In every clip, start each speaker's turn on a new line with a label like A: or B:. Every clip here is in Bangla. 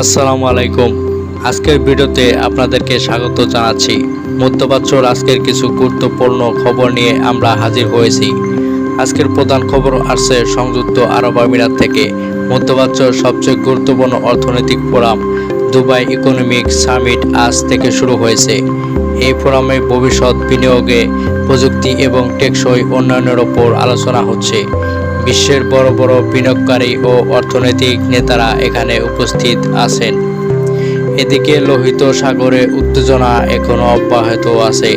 A: আসসালামু আলাইকুম। আজকের ভিডিওতে আপনাদেরকে স্বাগত জানাচ্ছি। মধ্যপ্রাচ্যর আজকের কিছু গুরুত্বপূর্ণ খবর নিয়ে আমরা হাজির হয়েছি। আজকের প্রধান খবর আসছে সংযুক্ত আরব আমিরাত থেকে। মধ্যপ্রাচ্যর সবচেয়ে গুরুত্বপূর্ণ অর্থনৈতিক ফোরাম, দুবাই ইকোনমিক সামিট আজ থেকে শুরু হয়েছে। এই ফোরামে ভবিষ্যৎ বিনিয়োগে প্রযুক্তি এবং টেকসই উন্নয়নের ওপর আলোচনা হচ্ছে। বিশ্বের বড় বড় বিনিয়োগকারী ও অর্থনৈতিক নেতারা এখানে উপস্থিত আছেন। এদিকে লোহিত সাগরে উত্তেজনা এখনও অব্যাহত আছে।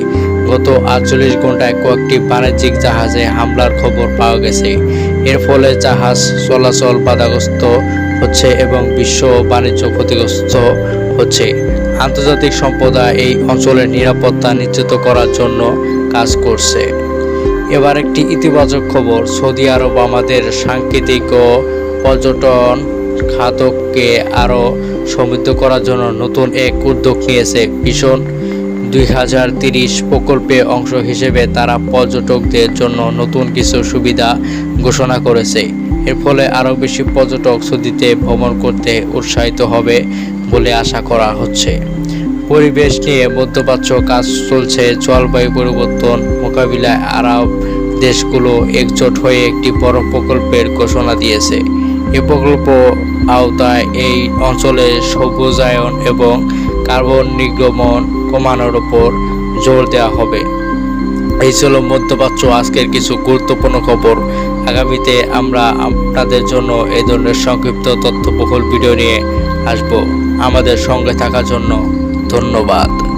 A: গত আটচল্লিশ ঘন্টায় কয়েকটি বাণিজ্যিক জাহাজে হামলার খবর পাওয়া গেছে। এর ফলে জাহাজ চলাচল বাধাগ্রস্ত হচ্ছে এবং বিশ্ব বাণিজ্য ক্ষতিগ্রস্ত হচ্ছে। আন্তর্জাতিক সম্প্রদায় এই অঞ্চলের নিরাপত্তা নিশ্চিত করার জন্য কাজ করছে। এবার একটি ইতিবাচক খবর, সৌদি আরব আমাদের সাংকেতিক ও পর্যটন খাতকে আরও সমৃদ্ধ করার জন্য নতুন এক উদ্যোগ নিয়েছে ভীষণ দুই হাজার তিরিশ প্রকল্পে অংশ হিসেবে তারা পর্যটকদের জন্য নতুন কিছু সুবিধা ঘোষণা করেছে। এর ফলে আরও বেশি পর্যটক সৌদিতে ভ্রমণ করতে উৎসাহিত হবে বলে আশা করা হচ্ছে। পরিবেশ নিয়ে মধ্যপ্রাচ্য কাজ চলছে। জলবায়ু পরিবর্তন মোকাবিলায় আরব দেশগুলো একজোট হয়ে একটি বড় প্রকল্পের ঘোষণা দিয়েছে। এই প্রকল্প আওতায় এই অঞ্চলে সবুজায়ন এবং কার্বন নির্গমন কমানোর ওপর জোর দেওয়া হবে। এই ছিল মধ্যপ্রাচ্য। আজকের কিছু গুরুত্বপূর্ণ খবর। আগামীতে আমরা আপনাদের জন্য এই ধরনের সংক্ষিপ্ত তথ্যবহুল ভিডিও নিয়ে আসব। আমাদের সঙ্গে থাকার জন্য ধন্যবাদ।